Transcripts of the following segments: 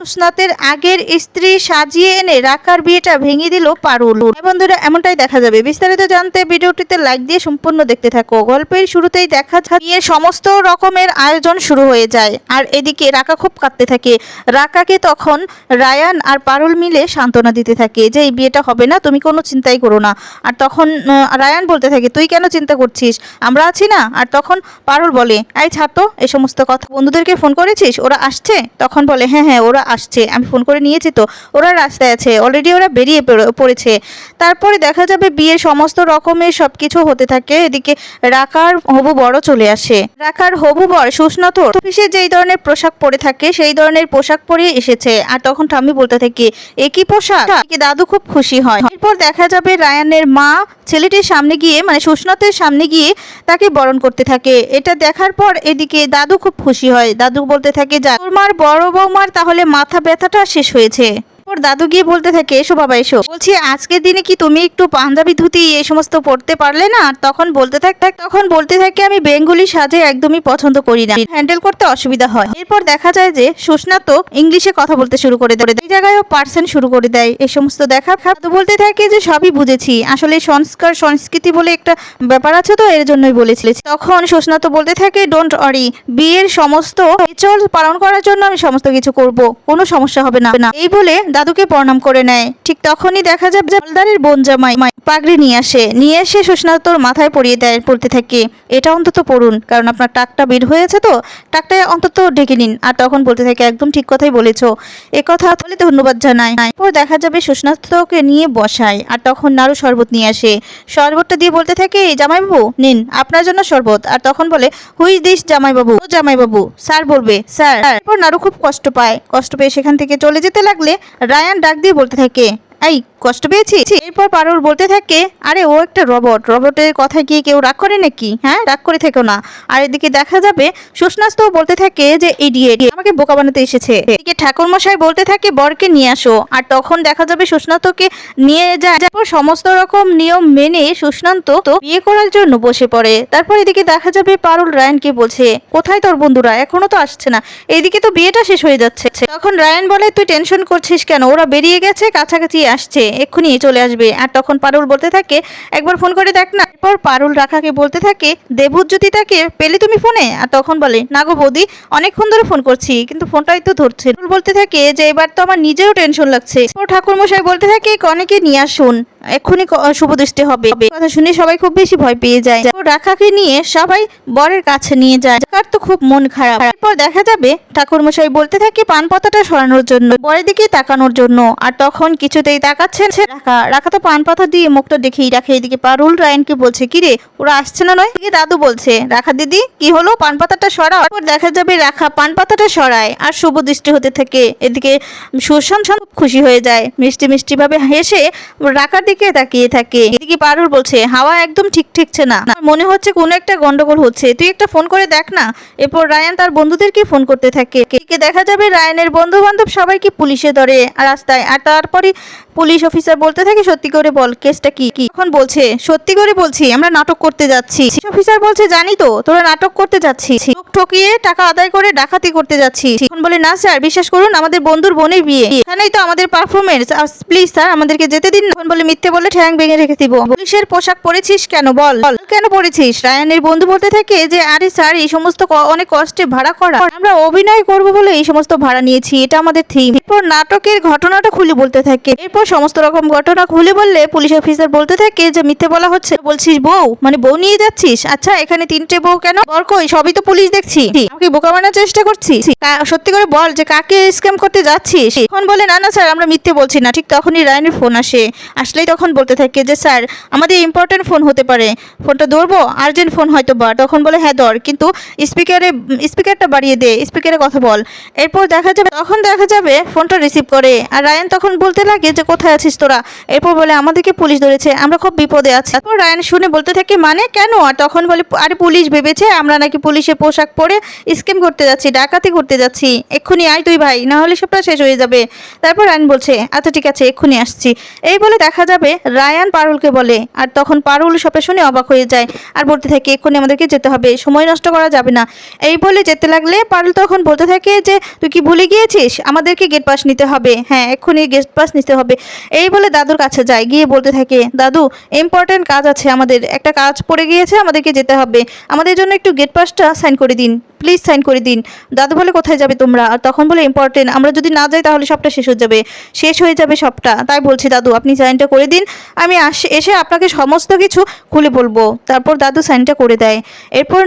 সুস্নাতের আগের স্ত্রী সাজিয়ে এনে রাকার বিয়েটা ভেঙে দিল পারুল। হ্যাঁ বন্ধুরা, এমনটাই দেখা যাবে। বিস্তারিত জানতে ভিডিওটিতে লাইক দিয়ে সম্পূর্ণ দেখতে থাকো। গল্পের শুরুতেই দেখা যায়, বিয়ের সমস্ত রকমের আয়োজন শুরু হয়ে যায় আর এদিকে রাকা খুব কাঁদতে থাকে। রাকাকে তখন রায়ান আর পারুল মিলে সান্ত্বনা দিতে থাকে যে, এই বিয়েটা হবে না, তুমি কোনো চিন্তাই করো না। আর তখন রায়ান বলতে থাকে, তুই কেন চিন্তা করছিস? আমরা আছি না। আর তখন পারুল বলে, এই ছাড়তো এই সমস্ত কথা। বন্ধুদেরকে ফোন করেছিস? ওরা আসছে? তখন বলে হ্যাঁ হ্যাঁ ওরা আসছে। আমি ফোন করে নিয়েছি তো। ওরা রাস্তায় আছে। অলরেডি ওরা বেরিয়ে পড়েছে। তারপরে দেখা যাবে বিয়ের সমস্ত রকমের সব কিছু হতে থাকে। এদিকে রাকার হবু বড় চলে আসে। রাকার হবু বর সুস্নত অফিসে যেই ধরনের পোশাক পরে থাকে, সেই ধরনের পোশাক পরে এসেছে। আর তখন ঠাম্মি বলতে থাকে একই পোশাক? দাদু খুব খুশি হয়। এরপর দেখা যাবে রায়ানের মা ছেলেটির সামনে গিয়ে মানে সুস্নতের সামনে গিয়ে তাকে বরণ করতে থাকে। এটা দেখার পর এদিকে দাদু খুব খুশি হয়। দাদু বলতে থাকে, যা, তোর মার বড় বৌমার তাহলে মাথা ব্যথাটা শেষ হয়েছে। ওর দাদু গিয়ে বলতে থাকে, এসো বাবা, এসো। বলছি আজকের দিনে কি তুমি একটু পাঞ্জাবি ধুতি, এই সমস্ত পড়তে পারলে না? তখন বলতে থাক, তখন বলতে থাকে, আমি বেঙ্গলি সাজে একদমই পছন্দ করি না। হ্যান্ডেল করতে অসুবিধা হয়। এরপর দেখা যায় যে, সুস্না তো ইংলিশে কথা বলতে শুরু করে দেয়। এই জায়গায়ও পার্সেন্ট শুরু করে দেয় এই সমস্ত দেখা। তো বলতে থাকে যে, সবই বুঝেছি। আসলে সংস্কার, সংস্কৃতি বলে একটা ব্যাপার আছে তো, এর জন্যই বলেছিল। তখন সুস্না তো বলতে থাকে ডোন্ট অরি বিয়ের সমস্ত পালন করার জন্য আমি সমস্ত কিছু করব। কোনো সমস্যা হবে না। এই বলে দাদুকে প্রণাম করে নেয়। ঠিক তখনই দেখা যাবে যে বোন জামাই পাগড়ি নিয়ে আসে। নিয়ে এসে সুস্না তোর মাথায় পরিয়ে দেয়, পড়তে থাকে। এটা অন্তত পড়ুন, কারণ আপনার টাকটা বের হয়েছে তো, টাকটা অন্তত ডেকে নিন। আর তখন বলতে থাকে, একদম ঠিক কথাই বলেছ। এ কথা বলে ধন্যবাদ জানাই এরপর দেখা যাবে সুস্নাতকে নিয়ে বসায়, আর তখন নাড়ু শরবত নিয়ে আসে। শরবতটা দিয়ে বলতে থাকে "এই জামাইবাবু, নিন, আপনার জন্য শরবত। আর তখন বলে হুইজ দিস জামাইবাবু, ও জামাইবাবু, স্যার বলবে, স্যার। এরপর নাড়ু খুব কষ্ট পায়। কষ্ট পেয়ে সেখান থেকে চলে যেতে লাগলে রায়ান ডাক দিয়ে বলতে থাকে এই, কষ্ট পেয়েছি এরপর পারুল বলতে থাকে, আরে, ও একটা রবট রবটের কথায় কি কেউ রাগ করে নাকি? হ্যাঁ রাগ করে থেকো না। আর এদিকে দেখা যাবে সুস্নাস্ত বলতে থাকে যে, ইডিয়েট, আমাকে বোকা বানাতে এসেছে। এদিকে ঠাকুরমশাই বলতে থাকে, বরকে নিয়ে আসো। আর তখন দেখা যাবে সুস্নাতকে নিয়ে যায়, তারপর সমস্ত রকম নিয়ম মেনে সুস্নান্ত তো বিয়ে করার জন্য বসে পড়ে। তারপর এদিকে দেখা যাবে, পারুল রায়ানকে বলছে, কোথায় তোর বন্ধুরা? এখনও তো আসছে না। এদিকে তো বিয়েটা শেষ হয়ে যাচ্ছে। তখন রায়ান বলে, তুই টেনশন করছিস কেন? ওরা বেরিয়ে গেছে, কাছাকাছি আসছে, এক্ষুনি চলে আসবে। আর তখন পারুল বলতে থাকে, একবার ফোন করে দেখ না। এরপর পারুল রাখাকে বলতে থাকে দেবুর যদি তাকে, পেলে তুমি ফোনে? আর তখন বলে, না গো বৌদি, অনেকক্ষণ ধরে ফোন করছি, কিন্তু ফোনটাই তো ধরছে। বলতে থাকে যে, এবার তো আমার নিজেরও টেনশন লাগছে। ও ঠাকুর বলতে থাকে, কনেকে নিয়ে আসুন, এক্ষুনি ক- শুভ দৃষ্টি হবে। কথা শুনে সবাই খুব বেশি ভয় পেয়ে যায়। রাখাকে নিয়ে সবাই বরের কাছে নিয়ে যায়। কার তো খুব মন খারাপ। এরপর দেখা যাবে ঠাকুর মশাই বলতে থাকে পান পাতাটা সরানোর জন্য, বরের দিকে তাকানোর জন্য। আর তখন কিছুতেই তাকাচ্ছেন রাখা। রাখা তো পান পাতা দিয়ে মুখটা দেখেই রাখে। এদিকে পারুল রায়নকে বলছে, কি রে, ওরা আসছে না নয়? এদিকে দাদু বলছে, রাখা দিদি, কি হলো? পান পাতাটা সরাও। এরপর দেখা যাবে রাখা পান পাতাটা সরায় আর শুভ দৃষ্টি হতে থাকে। এদিকে সুশান্ত খুব খুশি হয়ে যায়। মিষ্টি মিষ্টি ভাবে হেসে রাখার দিকে তাকিয়ে থাকে। এদিকে পারুল বলছে, হাওয়া একদম ঠিক ঠিকছে না। মনে হচ্ছে কোনো একটা গন্ডগোল হচ্ছে। তুই একটা ফোন করে দেখ না। এরপর রায়ান তার বন্ধুদেরকে ফোন করতে থাকে। দেখা যাবে রায়ানের বন্ধু বান্ধব সবাইকে পুলিশে ধরে রাস্তায়। আর তারপরে পুলিশ অফিসার বলতে থাকে সত্যি করে বল কেসটা কি? কি এখন বলছে সত্যি করে বলছি আমরা নাটক করতে যাচ্ছি। অফিসার বলছে জানি তো তোরা নাটক করতে যাচ্ছিস। লোক ঠকিয়ে টাকা আদায় করে ডাকাতি করতে যাচ্ছি এখন বলে না স্যার বিশ্বাস করুন আমাদের বন্ধুর বোনের বিয়ে। এখানেই তো আমাদের পারফরমেন্স প্লিজ স্যার আমাদেরকে যেতে দিন এখন বলে মিথ্যে বলে ঠ্যাং ভেঙে রেখে দিব। পুলিশের পোশাক পরেছিস কেন? বল, কেন পরেছিস? রায়ানের বন্ধু বলতে থাকে যে আরে স্যার এই সমস্ত ক- অনেক কষ্টে ভাড়া করা। আমরা অভিনয় করব বলে এই সমস্ত ভাড়া নিয়েছি, এটা আমাদের থিম এরপর নাটকের ঘটনাটা খুলে বলতে থাকে। এরপর সমস্ত রকম ঘটনা খুলে বললে পুলিশ অফিসার বলতে থাকে যে, মিথ্যে বলা হচ্ছে। বলছিস বউ? মানে বউ নিয়ে যাচ্ছিস? আচ্ছা এখানে তিনটে বউ কেন? বর কই? সবই তো পুলিশ দেখছি। আমাকে বোকা বানানোর চেষ্টা করছিস কা- সত্যি করে বল যে, কাকে স্ক্যাম করতে যাচ্ছিস? এখন বলে, না না, স্যার, আমরা মিথ্যে বলছি না। ঠিক তখনই রায়নের ফোন আসে। আসলেই তখন বলতে থাকে যে, স্যার, আমাদের ইম্পর্টেন্ট ফোন হতে পারে। ফোনটা ধরবো? আর্জেন্ট ফোন হয়তো বা তখন বলে হ্যাঁ ধর। কিন্তু স্পিকারে স্পিকারটা বাড়িয়ে দে স্পিকারে কথা বল। এরপর দেখা যাবে, তখন দেখা যাবে ফোনটা রিসিভ করে। আর রায়ান তখন বলতে লাগে যে, কোথায় আছিস তোরা? এরপর বলে, আমাদেরকে পুলিশ ধরেছে, আমরা খুব বিপদে আছি। তারপর রায়ান শুনে বলতে থাকে মানে কেন? আর তখন বলে, আরে পুলিশ ভেবেছে, আমরা নাকি পুলিশের পোশাক পরে স্কিম করতে যাচ্ছি, ডাকাতি করতে যাচ্ছি। এক্ষুনি আয় তুই ভাই, না হলে সবটা শেষ হয়ে যাবে। তারপর রায়ান বলছে আচ্ছা ঠিক আছে, এক্ষুনি আসছি। এই বলে দেখা যাবে, রায়ান পারুলকে বলে। আর তখন পারুল সবটা শুনে অবাক হয়ে যায়। আর বলতে থাকে, এক্ষুনি আমাদেরকে যেতে হবে, সময় নষ্ট করা যাবে না। না। এই বলে যেতে লাগলে পারুল তখন বলতে থাকে যে, তুই কি ভুলে গিয়েছিস? আমাদেরকে গেট পাস নিতে হবে। হ্যাঁ এক্ষুনি গেট পাস নিতে হবে। এই বলে দাদুর কাছে যায়, গিয়ে বলতে থাকে, দাদু ইম্পর্টেন্ট কাজ আছে আমাদের। একটা কাজ পড়ে গিয়েছে, আমাদেরকে যেতে হবে। আমাদের জন্য একটু গেট পাসটা সাইন করে দিন। প্লিজ সাইন করে দিন। দাদু বলে, কোথায় যাবে তোমরা? আর তখন বলে ইম্পর্টেন্ট আমরা যদি না যাই তাহলে সবটা শেষ হয়ে যাবে। শেষ হয়ে যাবে সবটা। তাই বলছি, দাদু, আপনি সাইনটা করে দিন। আমি এসে আপনাকে সমস্ত কিছু খুলে বলব। তারপর দাদু সাইনটা করে দেয়। এরপর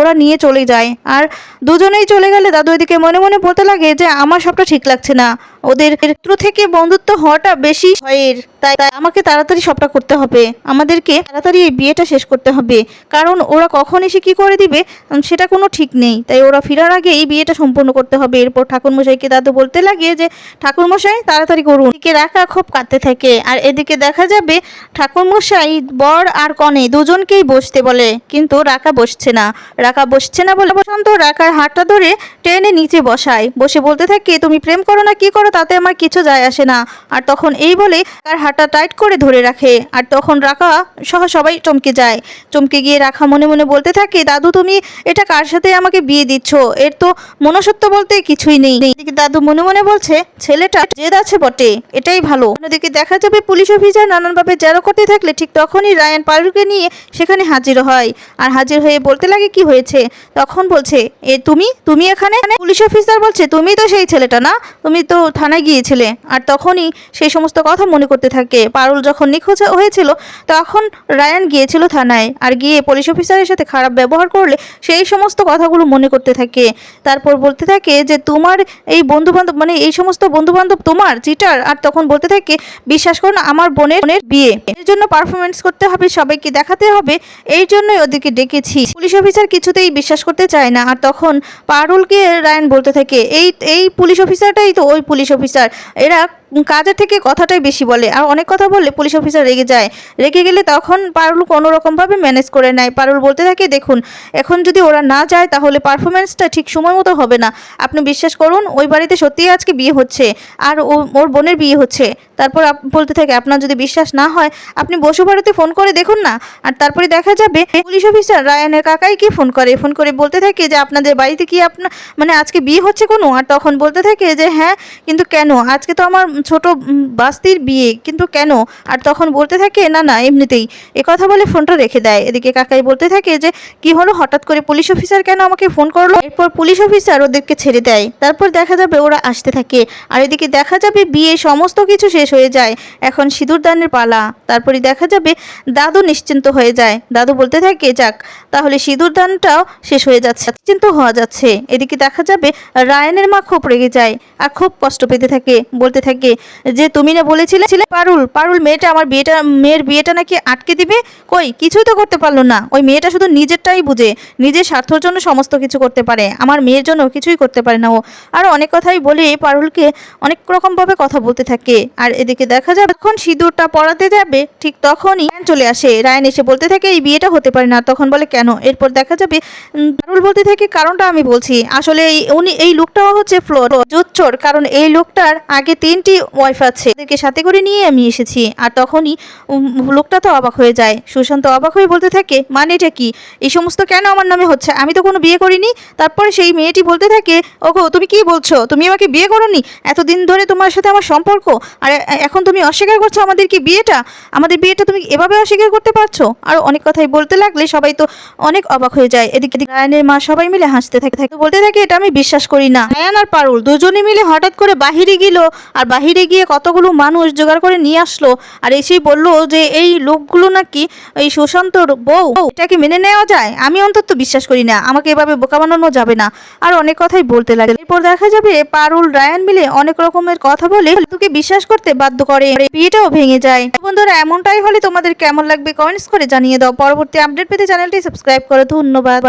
ওরা নিয়ে চলে যায়। আর দুজনেই চলে গেলে দাদু এদিকে মনে মনে বলতে লাগে যে, আমার সবটা ঠিক লাগছে না। ওদের ক্ষেত্র থেকে বন্ধুত্ব হওয়াটা বেশি ভয়ের। তাই আমাকে তাড়াতাড়ি সবটা করতে হবে। আমাদেরকে তাড়াতাড়ি এই বিয়েটা শেষ করতে হবে। কারণ ওরা কখন এসে কি করে দিবে সেটা কোনো ঠিক নেই। তাই ওরা ফেরার আগে এই বিয়েটা সম্পূর্ণ করতে হবে। এরপর ঠাকুরমশাইকে দাদু বলতে লাগে যে, ঠাকুরমশাই, তাড়াতাড়ি করুন। এদিকে রাখা খুব কাঁদতে থাকে। আর এদিকে দেখা যাবে, ঠাকুরমশাই বর আর কনে দুজনকেই বসতে বলে, কিন্তু রাখা বসছে না। রাখা বসছে না বলে বসন্ত রাখার হাতটা ধরে ট্রেনে নিচে বসায়। বসে বলতে থাকে, তুমি প্রেম করো না, কি করো, তাতে আমার কিছু যায় আসে না। আর তখন এই বলে তার হাতটা টাইট করে ধরে রাখে। আর তখন রাখা সহ সবাই চমকে যায়। চমকে গিয়ে রাখা মনে মনে বলতে থাকে, দাদু, তুমি এটা কার সাথে আমাকে বিয়ে দিচ্ছ? এর তো মনুষ্যত্ব বলতে কিছুই নেই। এদিকে দাদু মনে মনে বলছে, ছেলেটা জেদ আছে বটে, এটাই ভালো। অন্যদিকে দেখা যাবে পুলিশ অফিসার নানানভাবে জেরো করতে থাকলে ঠিক তখনই রায়ান পারুকে নিয়ে সেখানে হাজির হয়। আর হাজির হয়ে বলতে লাগে কি হয়েছে? তখন বলছে, এ তুমি? তুমি এখানে? পুলিশ অফিসার বলছে, তুমি তো সেই ছেলেটা না? তুমি তো থানায় গিয়েছিলে। আর তখনই সেই সমস্ত কথা মনে করতে থাকে। পারুল যখন নিখোঁজ হয়েছিল, তখন রায়ান গিয়েছিল থানায়। আর গিয়ে পুলিশ অফিসারের সাথে খারাপ ব্যবহার করলে সেই সমস্ত কথাগুলো মনে করতে থাকে। তারপর বলতে থাকে যে, তোমার এই বন্ধু বান্ধব মানে এই সমস্ত বন্ধু বান্ধব তোমার, চিটার, আর তখন বলতে থাকে, বিশ্বাস করো না, আমার বোনের বোনের বিয়ে। এর জন্য পারফরমেন্স করতে হবে সবাইকে দেখাতে হবে। এই জন্যই ওদেরকে ডেকেছি। পুলিশ অফিসার কিছুতেই বিশ্বাস করতে চায় না। আর তখন পারুলকে রায়ন বলতে থাকে, এই এই পুলিশ অফিসারটাই তো ওই পুলিশ অফিসার। এরা কাজের থেকে কথাটাই বেশি বলে। আর অনেক কথা বললে পুলিশ অফিসার রেগে যায়। রেগে গেলে তখন পারুল কোনো রকমভাবে ম্যানেজ করে নেয়। পারুল বলতে থাকে, দেখুন, এখন যদি ওরা না যায়, তাহলে পারফরমেন্সটা ঠিক সময় মতো হবে না। আপনি বিশ্বাস করুন, ওই বাড়িতে সত্যিই আজকে বিয়ে হচ্ছে। আর ও- ওর বোনের বিয়ে হচ্ছে। তারপর বলতে থাকে, আপনার যদি বিশ্বাস না হয়, আপনি বসু বাড়িতে ফোন করে দেখুন না। আর তারপরে দেখা যাবে পুলিশ অফিসার রায়ানের কাকাই কি ফোন করে? ফোন করে বলতে থাকে যে, আপনাদের বাড়িতে কি আপনার মানে আজকে বিয়ে হচ্ছে কোনো? আর তখন বলতে থাকে যে হ্যাঁ কিন্তু কেন? আজকে তো আমার ছোট বাস্তির বিয়ে, কিন্তু কেন? আর তখন বলতে থাকে, না না, এমনিতেই। এ কথা বলে ফোনটা রেখে দেয়। এদিকে কাকাই বলতে থাকে যে, কি হলো? হঠাৎ করে পুলিশ অফিসার কেন আমাকে ফোন করল? এরপর পুলিশ অফিসার ওদেরকে ছেড়ে দেয়। তারপর দেখা যাবে ওরা আসতে থাকে। আর এদিকে দেখা যাবে বিয়ে সমস্ত কিছু শেষ হয়ে যায়। এখন সিঁদুর দানের পালা। তারপরে দেখা যাবে দাদু নিশ্চিন্ত হয়ে যায়। দাদু বলতে থাকে, যাক, তাহলে সিঁদুর দানটাও শেষ হয়ে যাচ্ছে। নিশ্চিন্ত হওয়া যাচ্ছে। এদিকে দেখা যাবে রায়ানের মা খুব রেগে যায় আর খুব কষ্ট পেতে থাকে। বলতে থাকে যে তুমি না বলেছিলে, ছিলে পারুল পারুল মেয়েটা আমার বিয়েটা, মেয়ের বিয়েটা নাকি আটকে দিবে? কই? কিছুই তো করতে পারল না। ওই মেয়েটা শুধু নিজেরটাই বুঝে, নিজের স্বার্থর জন্য সমস্ত কিছু করতে পারে। আমার মেয়ের জন্য কিছুই করতে পারে না ও। আর অনেক কথাই বলে পারুলকে অনেক রকমভাবে কথা বলতে থাকে। আর এদিকে দেখা যাবে, যখন সিঁদুরটা পড়াতে যাবে, ঠিক তখনই রায়ন চলে আসে। রায়ন এসে বলতে থাকে, এই বিয়েটা হতে পারে না। তখন বলে, কেন? এরপর দেখা যাবে পারুল বলতে থাকে, কারণটা আমি বলছি। আসলে এই- উনি, এই লোকটাও হচ্ছে ফ্লোর জোচ্চোর। কারণ এই লোকটার আগে তিনটি ওয়াইফ আছে। এদেরকে সাথে করে নিয়ে আমি এসেছি। আর তখনই লোকটা তো অবাক হয়ে যায়। সুশান্ত অবাক হয়ে বলতে থাকে মানে এটা কি? এই সমস্ত কেন আমার নামে হচ্ছে? আমি তো কোনো বিয়ে করিনি। তারপরে সেই মেয়েটি বলতে থাকে, ওগো, তুমি কি বলছো? তুমি আমাকে বিয়ে করোনি? এতদিন ধরে তোমার সাথে আমার সম্পর্ক? আর এখন তুমি অস্বীকার করছ আমাদের কি বিয়েটা? আমাদের বিয়েটা তুমি এভাবে অস্বীকার করতে পারছ? আর অনেক কথাই বলতে লাগলে সবাই তো অনেক অবাক হয়ে যায়। এদিকে রায়ানের মা সবাই মিলে হাসতে থাকে। বলতে থাকে, এটা আমি বিশ্বাস করি না। রায়ান আর পারুল দুজনে মিলে হঠাৎ করে বাহিরে গেল। আর বাহিরে গিয়ে কতগুলো মানুষ জোগাড় করে নিয়ে আসলো আর এসেই বলল যে এই লোকগুলো নাকি এই সুশান্তর বউ এটাকে মেনে নেওয়া যায়? আমি অন্তত বিশ্বাস করি না। আমাকে এভাবে বোকা বানানো যাবে না। আর অনেক কথাই বলতে লাগে। এরপর দেখা যাবে পারুল, রায়ান মিলে অনেক রকমের কথা বলে তোকে বিশ্বাস করতে বাধ্য করে। বিয়েটাও ভেঙে যায়। বন্ধুরা, এমনটাই হলে তোমাদের কেমন লাগবে কমেন্টস করে জানিয়ে দাও। পরবর্তী আপডেট পেতে চ্যানেলটি সাবস্ক্রাইব করো। ধন্যবাদ।